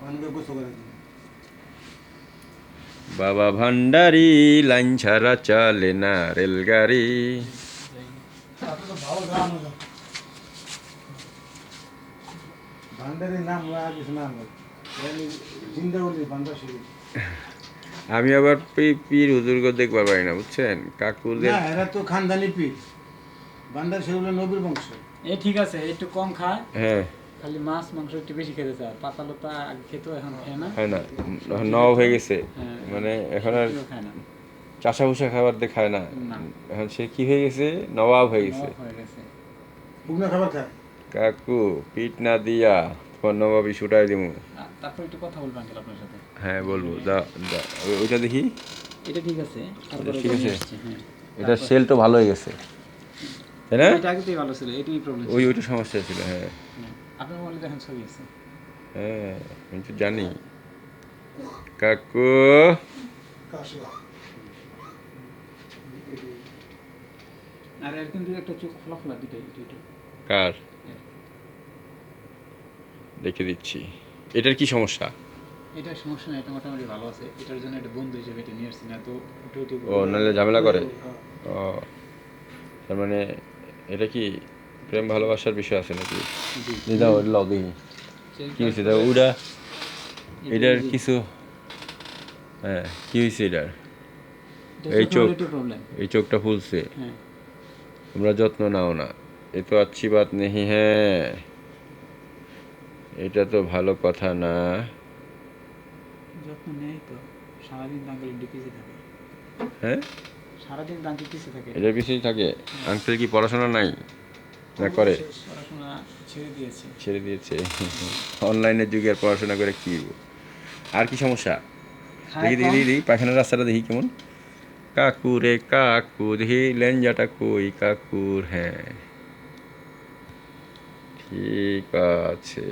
গোসল বাবা ভান্ডারি লাইন ছাড়া চলে না রেলগাড়ি। আমি আবার পীর হুজুরগ দেখবার পারি না বুঝছেন? কাকুদের এরা তো খানদানি পীর। ভান্ডার সেগুলো নবীর বংশ। এ ঠিক আছে একটু কম খায়। হ্যাঁ। খালি মাছ মাংস একটু বেশি খেতে চায়। পাতা লতা আগে খেত এখন খায় না। হয় না। ন- নব হয়ে গেছে। হ্যাঁ। মানে এখন আর খায় না। চাষা ভুষা খাবার দিয়ে খায় না। এখন সে কি হয়ে গেছে? নবাব হয়ে গেছে। নবাব হয়ে গেছে। শুকনো খাবার খায়? কাকু পিঠ না দিয়া তোমার নবাবি ছুটাই দিমু। তারপর একটু কথা বলব আঙ্কেল আপনার সাথে। হ্যাঁ বলব। দা দা ওইটা দেখি। এটা ঠিক আছে। ঠিক আছে। হ্যাঁ। এটা সেল তো ভালো হয়ে গেছে। তাই না? এটা আগেতেই ভালো ছিল এটাই প্রবলেম ওই ওইটা সমস্যা ছিল হ্যাঁ। আপনার মোবাইলে দেখেন ছবি আছে। হ্যাঁ আমি তো জানি। কাকু! আর এর কিন্তু একটা চোখ খোলা খোলা কার? দেখে দিচ্ছি। এটার কি সমস্যা? এটার সমস্যা নেই এটা মোটামুটি ভালো আছে। এটার জন্য একটা বন্ধু হিসেবে এটা নিয়ে আসছি না তো ও নাহলে ঝামেলা করে? ও তার মানে এটা কি প্রেম ভালোবাসার বিষয় আছে নাকি? কি হয়েছে? দাও ওটা এটার কিছু হ্যাঁ কি হয়েছে এটার? এই চোখ। এই চোখটা ফুলছে। হ্যাঁ। তোমরা যত্ন নাও না। এ তো আচ্ছি বাত নেই হ্যাঁ। এটা তো ভালো কথা না। যত্ন নেই তো। সারাদিন ডিপিসে থাকে। হ্যাঁ? সারাদিন থাকে। থাকে। আঙ্কেল কি পড়াশোনা নাই? না করে। ছেড়ে দিয়েছে। অনলাইনের যুগে আর পড়াশোনা করে কি? আর কি সমস্যা? দেখি দেখি দেখি দেখি পায়খানার রাস্তাটা দেখি কেমন। কাকু রে কাকু দেখি লেঞ্জাটা কই? কাকুর হ্যাঁ। ঠিক আছে।